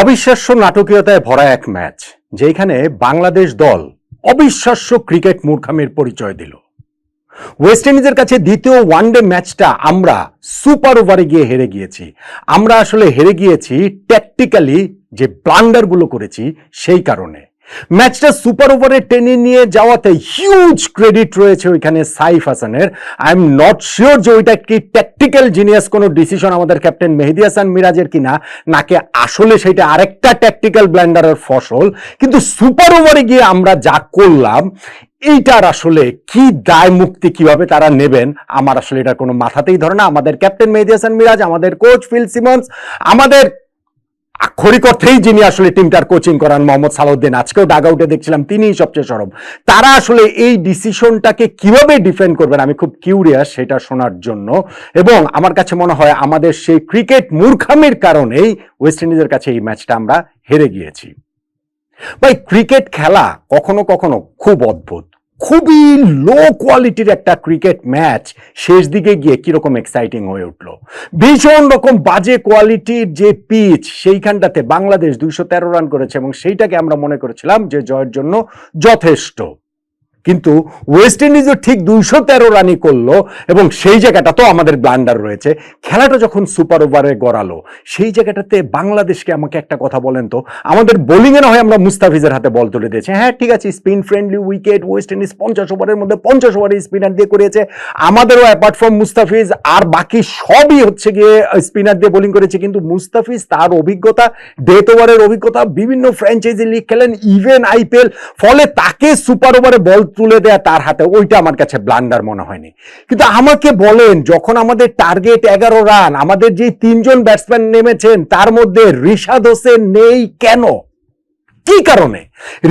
অবিশ্বাস্য নাটকীয়তায় ভরা এক ম্যাচ যেখানে বাংলাদেশ দল অবিশ্বাস্য ক্রিকেট মূর্খামির পরিচয় দিল। ওয়েস্ট ইন্ডিজের কাছে দ্বিতীয় ওয়ানডে ম্যাচটা আমরা সুপার ওভারে গিয়ে হেরে গিয়েছি। আমরা আসলে হেরে গিয়েছি ট্যাকটিক্যালি যে ব্লান্ডারগুলো করেছি সেই কারণে। ম্যাচটা সুপার ওভারে টেনে নিয়ে যাওয়াতে হিউজ ক্রেডিট রয়েছে ওইখানে সাইফ হাসানের। আই এম নট শিওর যে ওইটা কি ট্যাকটিক্যাল জিনিয়াস কোনো ডিসিশন আমাদের ক্যাপ্টেন মেহেদি হাসান মিরাজের কিনা, নাকি আসলে সেটা আরেকটা ট্যাকটিক্যাল ব্ল্যান্ডারের ফসল? কিন্তু সুপার ওভারে গিয়ে আমরা যা করলাম, এইটার আসলে কি দায় মুক্তি কীভাবে তারা নেবেন, আমার আসলে এটা কোনো মাথাতেই ধরে না। আমাদের ক্যাপ্টেন মেহেদি হাসান মিরাজ, আমাদের কোচ ফিল সিমন্স, আমাদের আক্ষরিক অর্থেই যিনি আসলে টিমটার কোচিং করান মোহাম্মদ সালাউদ্দিন, আজকেও ডাগ আউটে দেখছিলাম তিনিই সবচেয়ে সরব তারা আসলে এই ডিসিশনটাকে কীভাবে ডিফেন্ড করবেন আমি খুব কিউরিয়াস সেটা শোনার জন্য। এবং আমার কাছে মনে হয় আমাদের সেই ক্রিকেট মূর্খামির কারণেই ওয়েস্ট ইন্ডিজের কাছে এই ম্যাচটা আমরা হেরে গিয়েছি। ভাই ক্রিকেট খেলা কখনো কখনো খুব অদ্ভুত। খুবই লো কোয়ালিটির একটা ক্রিকেট ম্যাচ শেষ দিকে গিয়ে কীরকম এক্সাইটিং হয়ে উঠল। ভীষণ রকম বাজে কোয়ালিটির যে পিচ সেইখানটাতে বাংলাদেশ দুইশো তেরো রান করেছে এবং সেইটাকে আমরা মনে করেছিলাম যে জয়ের জন্য যথেষ্ট। কিন্তু ওয়েস্ট ইন্ডিজও ঠিক দুইশো তেরো রানই করল এবং সেই জায়গাটা তো আমাদের ব্লান্ডার রয়েছে। খেলাটা যখন সুপার ওভারে গড়ালো, সেই জায়গাটাতে বাংলাদেশকে আমাকে একটা কথা বলেন তো, আমাদের বোলিংয়ে না হয় আমরা মুস্তাফিজের হাতে বল তুলে দিয়েছি। হ্যাঁ ঠিক আছে spin friendly wicket West Indies পঞ্চাশ ওভারের মধ্যে পঞ্চাশ ওভারে স্পিনার দিয়ে করেছে। আমাদেরও অ্যাপার্ট ফ্রম মুস্তাফিজ, আর বাকি সবই হচ্ছে গিয়ে স্পিনার দিয়ে বোলিং করেছে। কিন্তু মুস্তাফিজ তার অভিজ্ঞতা ডেথ ওভারের অভিজ্ঞতা, বিভিন্ন ফ্র্যাঞ্চাইজি লিগ খেলেন ইভেন আইপিএল ফলে তাকে সুপার ওভারে বল তুলে দেয়া তার হাতে, ওইটা আমার কাছে ব্লান্ডার মনে হয়নি। কিন্তু আমাকে বলেন, যখন আমাদের টার্গেট এগারো রান আমাদের যে তিনজন ব্যাটসম্যান নেমেছেন, তার মধ্যে রিশাদ হোসেন নেই কেন? কি কারণে?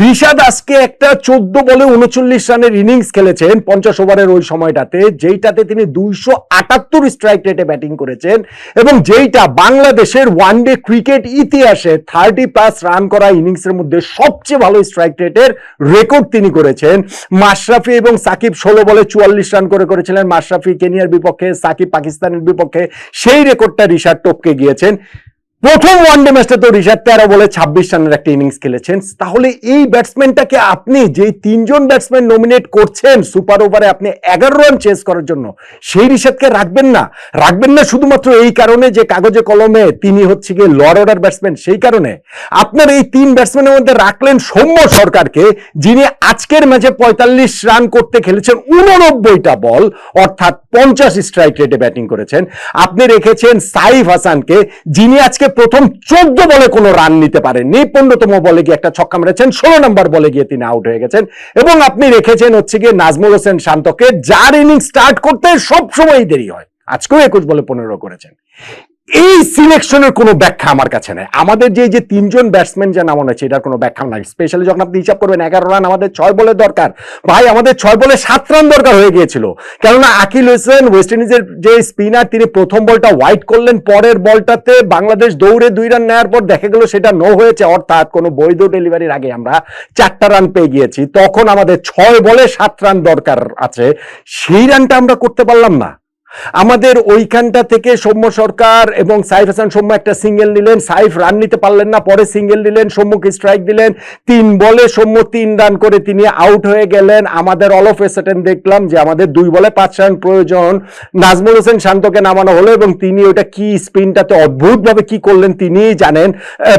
রিশাদ আজকে একটা চোদ্দ বলে উনচল্লিশ রানের ইনিংস খেলেছেন পঞ্চাশ ওভারের ওই সময়টাতে, যেইটাতে তিনি দুইশো আটাত্তর স্ট্রাইক রেটে ব্যাটিং করেছেন এবং যেইটা বাংলাদেশের ওয়ানডে ক্রিকেট ইতিহাসে থার্টি প্লাস রান করা ইনিংসের মধ্যে সবচেয়ে ভালো স্ট্রাইক রেটের রেকর্ড তিনি করেছেন। মাশরাফি এবং সাকিব ষোলো বলে চুয়াল্লিশ রান করে করেছিলেন। মাশরাফি কেনিয়ার বিপক্ষে, সাকিব পাকিস্তানের বিপক্ষে, সেই রেকর্ডটা রিশাদ টপকে গিয়েছেন। প্রথম ওয়ানডে ম্যাচটা তো রিশাদ তেরো বলে ছাব্বিশ রানের একটা ইনিংস খেলেছেন। তাহলে এই ব্যাটসম্যানটাকে আপনি যে তিনজন ব্যাটসম্যান নমিনেট করছেন সুপার ওভারে আপনি এগারো রান চেস করার জন্য, সেই রিশাদকে রাখবেন না। রাখবেন না শুধুমাত্র এই কারণে যে কাগজে কলমে তিনি হচ্ছে গিয়ে লর অর্ডার ব্যাটসম্যান সেই কারণে। আপনার এই তিন ব্যাটসম্যানের মধ্যে রাখলেন সৌম্য সরকারকে, যিনি আজকের ম্যাচে পঁয়তাল্লিশ রান করতে খেলেছেন উননব্বইটা বল, অর্থাৎ পঞ্চাশ স্ট্রাইক রেটে ব্যাটিং করেছেন। আপনি রেখেছেন সাইফ হাসানকে, যিনি আজকে প্রথম চোদ্দ বলে কোনো রান নিতে পারেননি। পনেরোতম বলে গিয়ে একটা ছক্কা মেরেছেন, ষোলো নম্বর বলে গিয়ে তিনি আউট হয়ে গেছেন। এবং আপনি রেখেছেন হচ্ছে গিয়ে নাজমুল হোসেন শান্তকে, যার ইনিংস স্টার্ট করতে সবসময় দেরি হয়। আজকেও একুশ বলে পনেরো করেছেন। এই সিলেকশনের কোনো ব্যাখ্যা আমার কাছে নেই। আমাদের যে যে তিনজন ব্যাটসম্যান যা নামানো হয়েছে, এটার কোনো ব্যাখ্যা নাই। স্পেশালি যখন আপনি হিসাব করবেন, এগারো রান আমাদের ছয় বলে দরকার। ভাই, আমাদের ছয় বলে সাত রান দরকার হয়ে গিয়েছিল। কেননা আকিল হোসেন ওয়েস্ট ইন্ডিজের যে স্পিনার তিনি প্রথম বলটা হোয়াইট করলেন। পরের বলটাতে বাংলাদেশ দৌড়ে দুই রান নেওয়ার পর দেখা গেল সেটা নো হয়েছে। অর্থাৎ কোনো বৈধ ডেলিভারির আগে আমরা চারটা রান পেয়ে গিয়েছি। তখন আমাদের ছয় বলে সাত রান দরকার আছে। সেই রানটা আমরা করতে পারলাম না। আমাদের ওইখানটা থেকে সৌম্য সরকার এবং সাইফ হাসান সৌম্য একটা সিঙ্গেল নিলেন। সাইফ রান নিতে পারলেন না, পরে সিঙ্গেল নিলেন, সৌম্যকে স্ট্রাইক দিলেন। তিন বলে সৌম্য তিন রান করে তিনি আউট হয়ে গেলেন। আমাদের অল অফ এসেটেন দেখলাম যে আমাদের দুই বলে পাঁচ রান প্রয়োজন। নাজমুল হোসেন শান্তকে নামানো হলো এবং তিনি ওটা কি স্পিনটাতে অদ্ভুতভাবে কি করলেন তিনিই জানেন।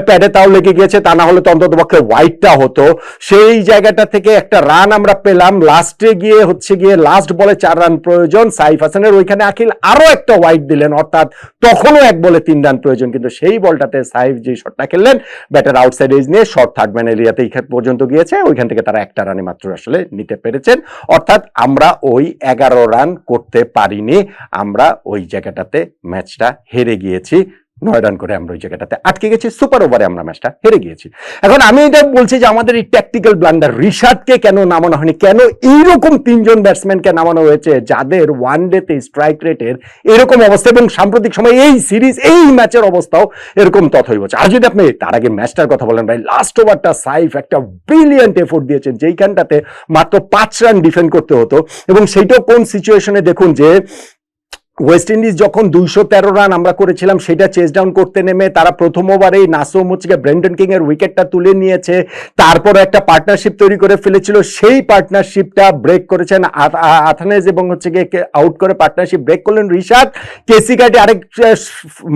প্যাডে তাও লেগে গিয়েছে, তা না হলে তো অন্তত পক্ষে হোয়াইটটা হতো। সেই জায়গাটা থেকে একটা রান আমরা পেলাম। লাস্টে গিয়ে হচ্ছে গিয়ে লাস্ট বলে চার রান প্রয়োজন। সাইফ হাসানের ওইখানে আকিল আরও একটা ওয়াইড দিলেন, অর্থাৎ তখনও এক বলে তিন রান প্রয়োজন, কিন্তু সেই বলটাতে সাইফ যে শটটা খেললেন ব্যাটার আউটসাইড এজ নিয়ে শর্ট থার্ড ম্যান এরিয়াতে পর্যন্ত গিয়েছে, ওইখান থেকে তারা একটা রানে মাত্র আসলে নিতে পেরেছেন। অর্থাৎ আমরা ওই এগারো রান করতে পারিনি, আমরা ওই জায়গাটাতে ম্যাচটা হেরে গিয়েছি। নয় রান করে আমরা ওই জায়গাটাতে আটকে গেছি সুপার ওভারে আমরা ম্যাচটা হেরে গিয়েছি। এখন আমি এটা বলছি যে আমাদের এই ট্যাকটিক্যাল ব্লান্ডার রিশাদকে কেন নামানো হয়নি, কেন এইরকম তিনজন ব্যাটসম্যানকে নামানো হয়েছে যাদের ওয়ান ডেতে স্ট্রাইক রেটের এরকম অবস্থা এবং সাম্প্রতিক সময় এই সিরিজ এই ম্যাচের অবস্থাও এরকম তথই হচ্ছে আর যদি আপনি তার আগে ম্যাচটার কথা বলেন ভাই লাস্ট ওভারটা সাইফ একটা ব্রিলিয়ান্ট এফোর্ট দিয়েছেন, যেইখানটাতে মাত্র পাঁচ রান ডিফেন্ড করতে হতো এবং সেইটাও কোন সিচুয়েশনে দেখুন যে ওয়েস্ট ইন্ডিজ যখন দুইশো তেরো রান আমরা করেছিলাম, সেটা চেস ডাউন করতে নেমে তারা প্রথম ওভারেই নাসোম হচ্ছে ব্রেন্ডন কিং এর উইকেটটা তুলে নিয়েছে। তারপর একটা পার্টনারশিপ তৈরি করে ফেলেছিল। সেই পার্টনারশিপটা ব্রেক করেছেন আথানেজ এবং হচ্ছে গিয়ে আউট করে পার্টনারশিপ ব্রেক করলেন রিশাদ। কেসি কাটি আরেক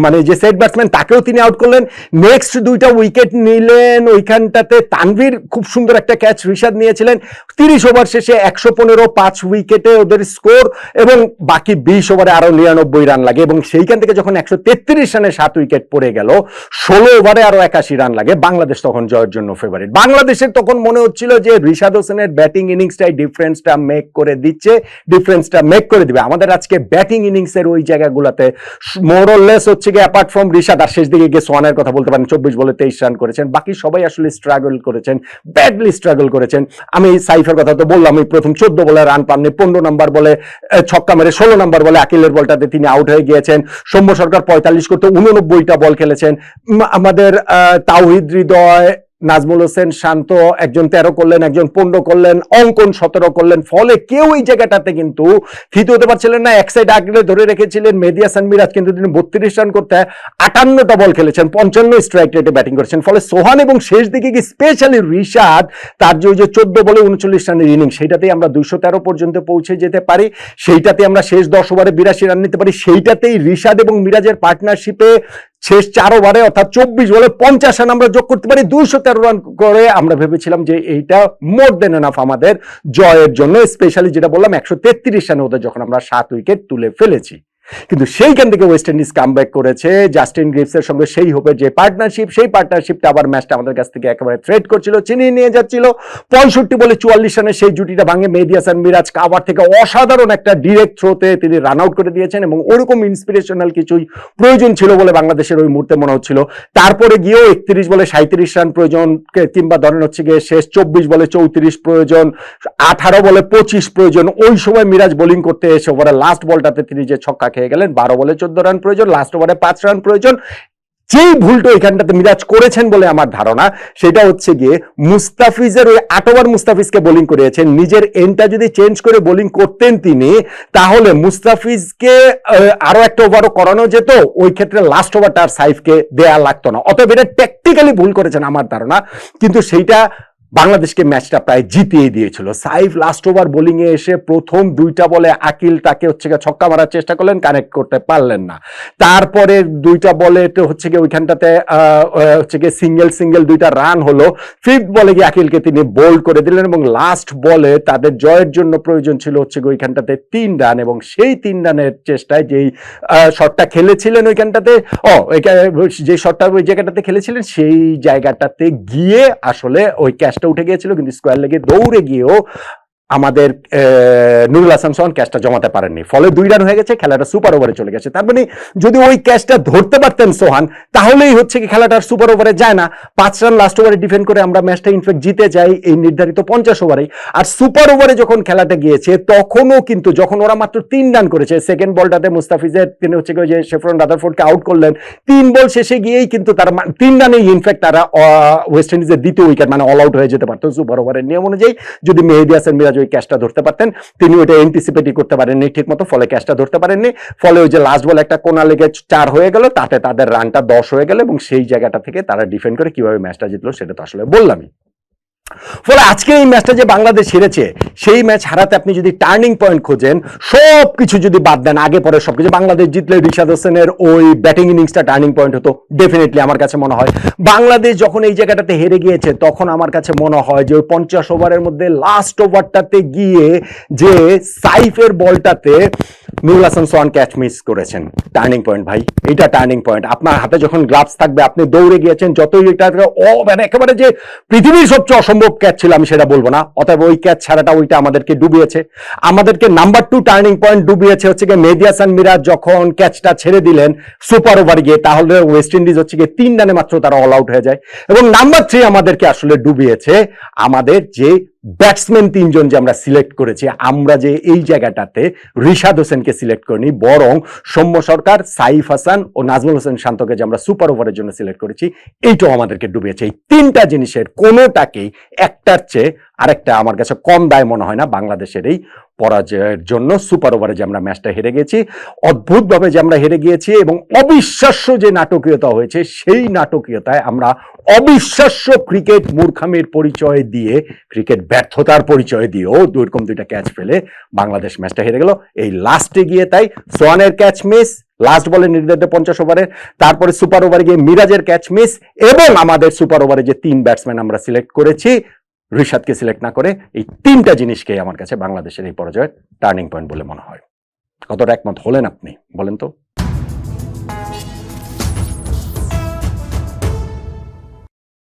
মানে যে সেট ব্যাটসম্যান তাকেও তিনি আউট করলেন। নেক্সট দুইটা উইকেট নিলেন ওইখানটাতে তানভীর, খুব সুন্দর একটা ক্যাচ রিশাদ নিয়েছিলেন। তিরিশ ওভার শেষে একশো পনেরো, পাঁচ উইকেটে ওদের স্কোর এবং বাকি বিশ ওভারে আরও নিরানব্বই রান লাগে এবং সেইখান থেকে যখন একশো তেত্রিশ রানে সাত উইকেট পড়ে গেল, ষোলো ওভারে আরও একাশি রান লাগে। বাংলাদেশ তখন জয়ের জন্য ফেভারিট বাংলাদেশের তখন মনে হচ্ছিল যে রিশাদ হোসেনের ব্যাটিং ইনিংসটাই ডিফারেন্সটা মেক করে দিচ্ছে ডিফারেন্সটা মেক করে দিবে। আমাদের আজকে ব্যাটিং ইনিংসের ওই জায়গাগুলোতে মোরলেস হচ্ছে গিয়ে অ্যাপার্ট ফ্রম রিশাদ, আর শেষ দিকে গিয়ে সোয়ানের কথা বলতে পারেন, চব্বিশ বলে তেইশ রান করেছেন। বাকি সবাই আসলে স্ট্রাগল করেছেন ব্যাডলি স্ট্রাগল করেছেন। আমি সাইফের কথা তো বললাম আমি প্রথম চোদ্দ বলে রান পাননি, পনেরো নাম্বার বলে ছক্কা মেরে ষোলো নাম্বার বলে আকিলের বলটাতে তিনি আউট হয়ে গিয়েছেন। সৌম্য সরকার পঁয়তাল্লিশ করতে উননব্বইটা বল খেলেছেন। আমাদের তাওহিদ হৃদয় নাজমুল হোসেন শান্ত, একজন তেরো করলেন, একজন পনেরো করলেন, অঙ্কন সতেরো করলেন, ফলে কেউ এই জায়গাটাতে কিন্তু ফিত হতে পারছিলেন না। এক সাইড আগলে ধরে রেখেছিলেন মেদিয়া সানমিরাজ কিন্তু তিনি বত্রিশ রান করতে আটান্নটা বল খেলেছেন, পঞ্চান্ন স্ট্রাইক রেটে ব্যাটিং করেছেন। ফলে সোহান এবং শেষ দিকে কি স্পেশালি রিশাদ, তার যে ওই যে চোদ্দ বলে উনচল্লিশ রানের ইনিংস সেইটাতেই আমরা দুশো তেরো পর্যন্ত পৌঁছে যেতে পারি। সেইটাতে আমরা শেষ দশ ওভারে বিরাশি রান নিতে পারি। সেইটাতেই রিশাদ এবং মিরাজের পার্টনারশিপে শেষ চার ওভারে অর্থাৎ চব্বিশ বলে পঞ্চাশ রান আমরা যোগ করতে পারি। দুইশো তেরো রান করে আমরা ভেবেছিলাম যে এইটা মোর দেন এনাফ আমাদের জয়ের জন্য স্পেশালি যেটা বললাম, একশো তেত্রিশ রানে ওদের যখন আমরা সাত উইকেট তুলে ফেলেছি। কিন্তু সেইখান থেকে ওয়েস্ট ইন্ডিজ কাম করেছে। জাস্টিন গ্রিপসের সঙ্গে সেই হোপের যে পার্টনারশিপ সেই পার্টনারশিপটা আবার ম্যাচটা আমাদের কাছ থেকে একেবারে থ্রেড করছিল চিনিয়ে নিয়ে যাচ্ছিল। পঁয়ষট্টি বলে চুয়াল্লিশ রানে সেই জুটিটা ভাঙে মেহেদি হাসান মিরাজ কাভার থেকে অসাধারণ একটা ডিরেক্ট থ্রোতে তিনি রান আউট করে দিয়েছেন এবং ওরকম ইন্সপিরেশনাল কিছুই প্রয়োজন ছিল বলে বাংলাদেশের ওই মুহূর্তে মনে হচ্ছিল। তারপরে গিয়েও একত্রিশ বলে সাঁত্রিশ রান প্রয়োজন কিংবা ধরেন হচ্ছে গিয়ে শেষ চব্বিশ বলে চৌত্রিশ প্রয়োজন, আঠারো বলে পঁচিশ প্রয়োজন, ওই সময় মিরাজ বোলিং করতে এসে ওভারে লাস্ট বলটাতে তিনি যে ছক্কা খেয়ে গেলেন বারো বলে চোদ্দ রান প্রয়োজন লাস্ট ওভারে পাঁচ রান প্রয়োজন। যেই ভুলটা এখানটাতে মিরাজ করেছেন বলে আমার ধারণা সেটা হচ্ছে গিয়ে মুস্তাফিজের ওই আট ওভার মুস্তাফিজকে বোলিং করিয়েছেন। নিজের এন্ডটা যদি চেঞ্জ করে বোলিং করতেন তিনি তাহলে মুস্তাফিজকে আহ, আরও একটা ওভারও করানো যেত। ওই ক্ষেত্রে লাস্ট ওভারটা আর সাইফকে দেয়া লাগতো না। অতএব এটা টেকনিক্যালি ভুল করেছেন আমার ধারণা। কিন্তু সেইটা বাংলাদেশকে ম্যাচটা প্রায় জিতিয়ে দিয়েছিল। সাইফ লাস্ট ওভার বোলিং এ এসে প্রথম দুইটা বলে আকিল তাকে হচ্ছে গিয়ে ছক্কা মারার চেষ্টা করলেন কানেক্ট করতে পারলেন না। তারপরে দুইটা বলে হচ্ছে গিয়ে ওইখানটাতে হচ্ছে গিয়ে সিঙ্গেল সিঙ্গেল দুইটা রান হলো। ফিফথ বলে গিয়ে আকিলকে তিনি বোল্ড করে দিলেন এবং লাস্ট বলে তাদের জয়ের জন্য প্রয়োজন ছিল হচ্ছে গিয়ে ওইখানটাতে তিন রান এবং সেই তিন রানের চেষ্টায় যেই শটটা খেলেছিলেন ওইখানটাতে, ও যে শটটা ওই জায়গাটাতে খেলেছিলেন, সেই জায়গাটাতে গিয়ে আসলে ওই ক্যাচটা উঠে গিয়েছিল কিন্তু স্কোয়ার লেগে দৌড়ে গিয়েও আমাদের নুরুল হাসান সোহান ক্যাচটা জমাতে পারেননি। ফলে দুই রান হয়ে গেছে, খেলাটা সুপার ওভারে চলে গেছে। তার মানে যদি ওই ক্যাচটা ধরতে পারতেন সোহান, তাহলেই হচ্ছে কি খেলাটা সুপার ওভারে যায় না। পাঁচ রান লাস্ট ওভারে ডিফেন্ড করে আমরা ম্যাচটা ইনফ্যাক্ট জিতে যাই এই নির্ধারিত পঞ্চাশ ওভারে আর সুপার ওভারে যখন খেলাটা গিয়েছে, তখনও কিন্তু যখন ওরা মাত্র তিন রান করেছে সেকেন্ড বলটাতে মুস্তাফিজের, তিনি হচ্ছে যে শেফরন রাদারফোর্ডকে আউট করলেন, তিন বল শেষে গিয়েই কিন্তু তারা তিন রানেই ইনফ্যাক্ট তারা ওয়েস্ট ইন্ডিজের দ্বিতীয় উইকেট মানে অল আউট হয়ে যেতে পারতো সুপার ওভারের নিয়ম অনুযায়ী। যদি মেহেদি হাসান মিরাজ ওই ক্যাচটা ধরতে পারতেন, তিনি ওইটা এন্টিসিপেটই করতে পারেননি ঠিক মতো ফলে ক্যাচটা ধরতে পারেননি। ফলে ওই যে লাস্ট বলে একটা কোনা লেগে চার হয়ে গেল, তাতে তাদের রানটা দশ হয়ে গেল এবং সেই জায়গাটা থেকে তারা ডিফেন্ড করে কীভাবে ম্যাচটা জিতলো সেটা তো আসলে বললামই। ফলে আজকে এই ম্যাচটা যে বাংলাদেশ হেরেছে, সেই ম্যাচ হারাতে আপনি যদি টার্নিং পয়েন্ট খোঁজেন সব কিছু যদি বাদ দেন, আগে পরে সবকিছু, বাংলাদেশ জিতলে রিশাদ হোসেনের ওই ব্যাটিং ইনিংসটা টার্নিং পয়েন্ট হতো ডেফিনেটলি আমার কাছে মনে হয়। বাংলাদেশ যখন এই জায়গাটাতে হেরে গিয়েছে, তখন আমার কাছে মনে হয় যে ওই পঞ্চাশ ওভারের মধ্যে লাস্ট ওভারটাতে গিয়ে যে সাইফের বলটাতে নুরুল হাসান সোহান ক্যাচ মিস করেছেন। টার্নিং পয়েন্ট ভাই, এটা টার্নিং পয়েন্ট আপনার হাতে যখন গ্লাভস থাকবে, আপনি দৌড়ে গিয়েছেন, যতই এটা মানে একেবারে যে পৃথিবীর সবচেয়ে অসম্ভব ক্যাচ ছিল, আমি সেটা বলব না। অতএব ওই ক্যাচ ছাড়াটা ওইটা আমাদেরকে ডুবিয়েছে। আমাদেরকে নাম্বার টু টার্নিং পয়েন্ট ডুবিয়েছে হচ্ছে গিয়ে মেদিয়াসান মিরাজ যখন ক্যাচটা ছেড়ে দিলেন সুপার ওভার গিয়ে, তাহলে ওয়েস্ট ইন্ডিজ হচ্ছে গিয়ে তিন রানে মাত্র তারা অল আউট হয়ে যায়। এবং নাম্বার থ্রি আমাদেরকে আসলে ডুবিয়েছে আমাদের যে ব্যাটসম্যান তিনজন যে আমরা সিলেক্ট করেছি, আমরা যে এই জায়গাটাতে রিশাদ হোসেনকে সিলেক্ট করিনি, বরং সৌম্য সরকার, সাইফ হাসান ও নাজমুল হোসেন শান্তকে যে আমরা সুপার ওভারের জন্য সিলেক্ট করেছি, এইটাও আমাদেরকে ডুবিয়েছে। এই তিনটা জিনিসের কোনোটাকেই একটার চেয়ে আরেকটা আমার কাছে কম দায় মনে হয় না বাংলাদেশের এই পরাজয়ের জন্য সুপার ওভারে যে আমরা ম্যাচটা হেরে গেছি, অদ্ভুতভাবে যে আমরা হেরে গিয়েছি এবং অবিশ্বাস্য যে নাটকীয়তা হয়েছে, সেই নাটকীয়তায় আমরা অবিশ্বাস্য ক্রিকেট মূর্খামির পরিচয় দিয়ে, ক্রিকেট ব্যর্থতার পরিচয় দিয়েও দুরকম দুইটা ক্যাচ ফেলে বাংলাদেশ ম্যাচটা হেরে গেল। এই লাস্টে গিয়ে তাই সোয়ানের ক্যাচ মিস লাস্ট বলে নির্ধারিত পঞ্চাশ ওভারে তারপরে সুপার ওভারে গিয়ে মিরাজের ক্যাচ মিস এবং আমাদের সুপার ওভারে যে তিন ব্যাটসম্যান আমরা সিলেক্ট করেছি ঋষাদকে সিলেক্ট না করে এই তিনটা জিনিসকে আমার কাছে বাংলাদেশের এই পর্যায়ে টার্নিং পয়েন্ট বলে মনে হয়। কতটা একমত হলেন আপনি? বলেন তো।